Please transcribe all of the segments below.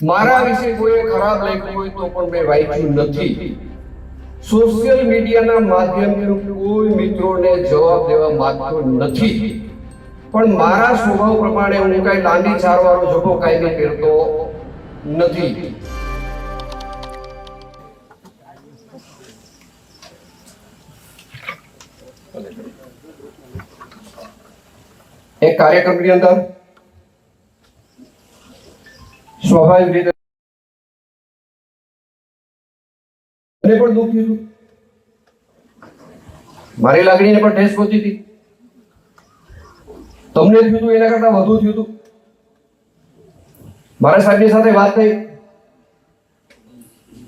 મારા વિશે કોઈ ખરાબ લખ્યું હોય તો પણ મેં વાંચ્યું નથી. સોશિયલ મીડિયાના માધ્યમથી કોઈ મિત્રોને જવાબ દેવા માંગતો નથી. પણ મારા સ્વભાવ પ્રમાણે હું કઈ લાંબી ચારવાળો જગો કાંઈ પહેરતો નથી. એક કાર્યક્રમની અંદર સ્વાભાવિક રીતે. પણ દુઃખ થયું મારી લાગણીને પણ ઠેસ પહોંચી હતી. તમને થયું હતું, એના કરતા વધુ થયું હતું. મારા સાહેબની સાથે વાત થઈ.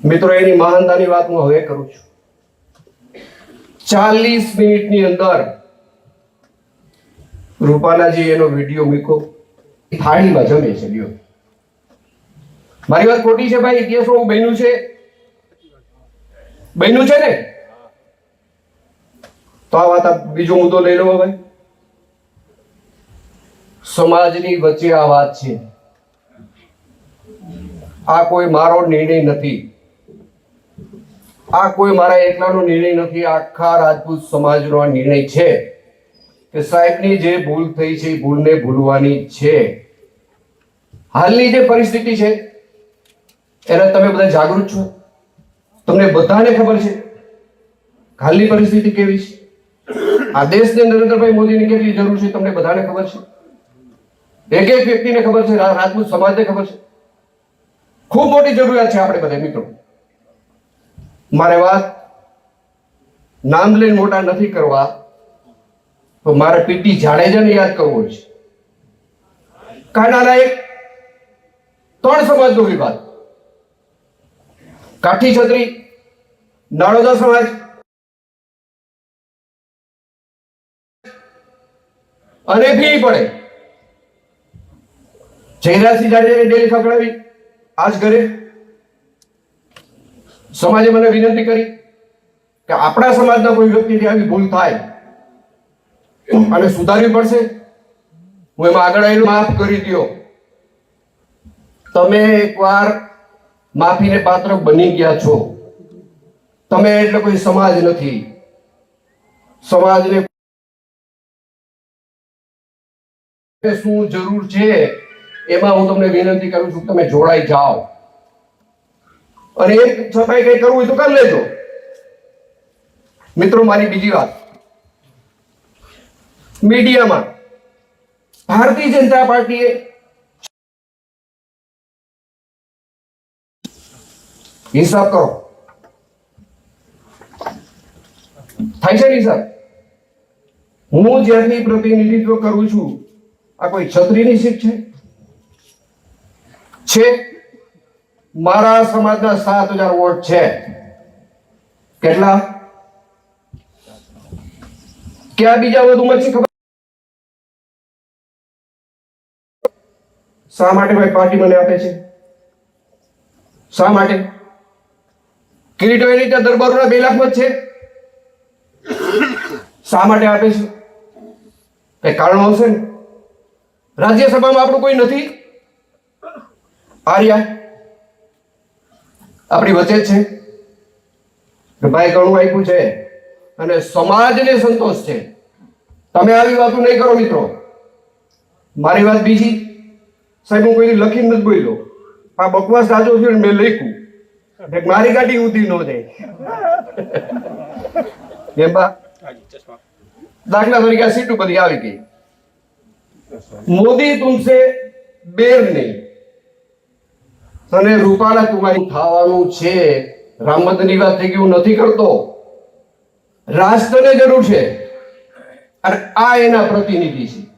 મિત્રો, એની મહાનતાની વાત હું હવે કરું છું. ચાલીસ મિનિટની અંદર રૂપાલાજી એનો વીડિયો મૂક્યો. થાળીમાં જમે છે, લ્યો. મારી વાત ખોટી છે ભાઈ? ઇતિહાસમાં હું બન્યું છે? બન્યું છે ને? તો આ વાત બીજો મુદ્દો લઈ લો ભાઈ. સમાજની વચ્ચે આ વાત છે. આ કોઈ મારો નિર્ણય નથી. આ કોઈ મારા એકલાનો નિર્ણય નથી. આખા રાજપૂત સમાજનો નિર્ણય છે કે સાહેબની જે ભૂલ થઈ છે એ ભૂલને ભૂલવાની છે. હાલની જે પરિસ્થિતિ છે એના તમે બધા જાગૃત છો? તમને બધાને ખબર છે? હાલની પરિસ્થિતિ કેવી છે? આ દેશને નરેન્દ્રભાઈ મોદીની કેટલી જરૂર છે તમને બધાને ખબર છે? એક એક વ્યક્તિને ખબર છે રાજપૂત સમાજને ખબર છે? ખૂબ મોટી જરૂરિયાત છે આપણે બધા મિત્રો. મારે વાત નામ લઈને મોટા નથી કરવા તો મારે પીટી જાડેજાને યાદ કરવો છે. કાનાના એક ત્રણ સમાજનો વિવાદ. કાઠી છત્રી. નાળોદા સમાજ અને ફી પડે. જયરાજસિંહ જાડેજાને ડેલી ખકડાવી આજ ઘરે. સમાજે મને વિનંતી કરી કે આપણા સમાજના કોઈ વ્યક્તિથી આવી ભૂલ થાય, અને સુધારવી પડશે. હું એમાં આગળ આવીને માફ કરી દ્યો. તમે એકવાર માફીને પાત્ર બની ગયા છો. તમે એટલે કોઈ સમાજ નથી. સમાજને શું જરૂર છે, એમાં હું તમને વિનંતી કરું છું તમે જોડાઈ જાઓ. અને એક છતાંય કઈ કરવું હોય તો કરી લેજો. મિત્રો, મારી બીજી વાત. મીડિયામાં ભારતીય જનતા પાર્ટીએ હિસાબ કરો. થાય છે હિસાબ હું જ્યાંથી પ્રતિનિધિત્વ કરું છું, આ કોઈ છત્રીની સીટ છે? છે. મારા સમાજના સાત હજાર વોટ છે. કેટલા? ક્યાં બીજા વધુમાં છે ખબર? શા માટે ભાઈ પાર્ટી મને આપે છે? શા માટે? કિરીટોની ત્યાં દરબારોના બે લાખ મત છે. શા માટે આપે છે? કઈ કારણ આવશે ને? રાજ્યસભામાં આપણું કોઈ નથી. આર્યા, આપણી વચ્ચે જ છે. ભાઈ ઘણું આપ્યું છે અને સમાજને સંતોષ છે. તમે આવી વાતો નહીં કરો મિત્રો. મારી વાત બીજી. સાહેબ, હું કોઈ લખીને નથી બોલ્યો. આ બકવાસ રાજો છે મેં લખ્યું. મારી ગાડી ઊંધી ન જાય. એમ બા? દાખલા તરીકે આ સીટ ઉપર આવી ગઈ. મોદી તુમસે બેર નહીં. તને રૂપાલા તમારી થવાનું છે. રામ મંદિરની વાત થઈ ગઈ હું નથી કરતો. રાષ્ટ્રને જરૂર છે. અને આ એના પ્રતિનિધિ છે.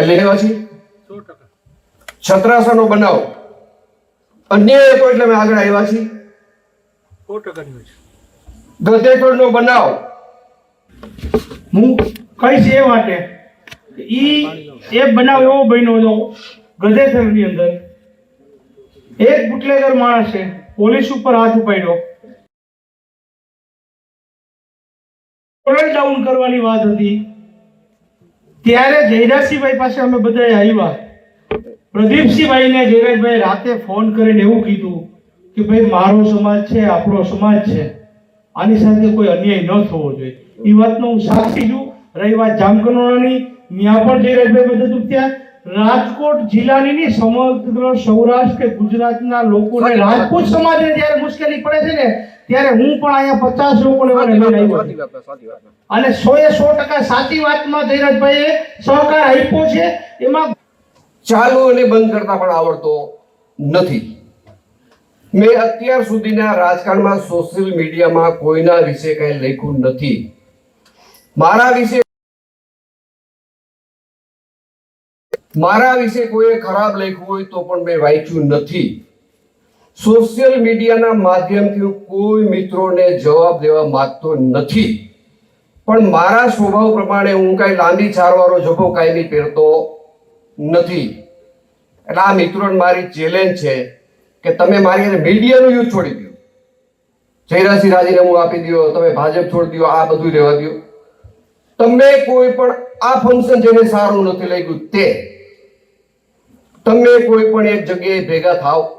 એટલે એવા છે? છત્રાસાનો બનાવ. અન્યાય હતો એટલે અમે આગળ આવ્યા છીએ. ગધેટોળનો બનાવ. હું કહીશ એ માટે ઈ એ બનાવ એવો બન્યો હતો ગધેસરની અંદર. એક બુટલેગર માણસે પોલીસ ઉપર હાથ ઉપાડ્યો. ડાઉન કરવાની વાત હતી. ત્યારે જયરાજસિંહભાઈ પાસે અમે બધા આવ્યા. પ્રદીપસિંહભાઈને જયરાજભાઈ રાતે ફોન કરીને એવું કીધું કે ભાઈ મારો સમાજ છે આપણો સમાજ છે. આની સાથે કોઈ અન્યાય ન થવો જોઈએ. એ વાતનો હું સાક્ષી છું. રહી વાત જામકંડોળાની ત્યાં પણ જયરાજભાઈ બધું ત્યાં રાજકોટ જિલ્લાની નહીં સમગ્ર સૌરાષ્ટ્ર કે ગુજરાતના લોકોને રાજપૂત સમાજને જ્યારે મુશ્કેલી પડે છે ને ત્યારે હું પણ અહીંયા પચાસ લોકોને. અને સો એ સો ટકા સાચી વાતમાં જયરાજભાઈએ સહકાર આપ્યો છે. એમાં ચાલુ અને બંધ કરતા પણ આવડતો નથી. મેં અત્યાર સુધીના રાજકારણમાં સોશિયલ મીડિયામાં કોઈના વિશે કંઈ લખ્યું નથી. મારા વિશે મારા વિશે કોઈએ ખરાબ લખ્યું હોય તો પણ મેં વાંચ્યું નથી. સોશિયલ મીડિયાના માધ્યમથી કોઈ મિત્રોને જવાબ દેવા માંગતો નથી. પણ મારા સ્વભાવ પ્રમાણે હું કાંઈ લાંબી ચારવારો જભો કાંઈ પહેરતો નથી. એટલે આ મિત્રોને મારી ચેલેન્જ છે કે તમે મારી મીડિયાનું યુદ્ધ છોડી દો. જયરાસિંહ રાજીનામું આપી દો તમે ભાજપ છોડી દો આ બધું રહેવા દો. તમે કોઈ પણ આ ફંક્શન જેને સારું નથી લાગ્યું તે તમે કોઈ પણ એક જગ્યાએ ભેગા થાવ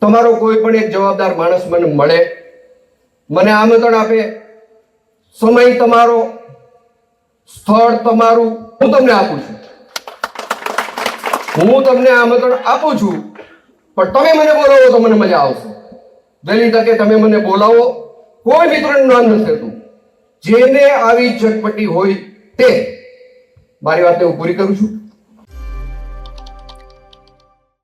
તમારો કોઈ પણ એક જવાબદાર માણસ મને મળે. મને આમંત્રણ આપે. સમય તમારો, સ્થળ તમારું, હું તમને આપું છું. હું તમને આમંત્રણ આપું છું, પણ તમે મને બોલાવો તો મને મજા આવશે. વહેલી તકે તમે મને બોલાવો, કોઈ મિત્રનું નામ નથી થતું જેને આવી ચટપટી હોય તે. મારી વાતને હું પૂરી કરું છું.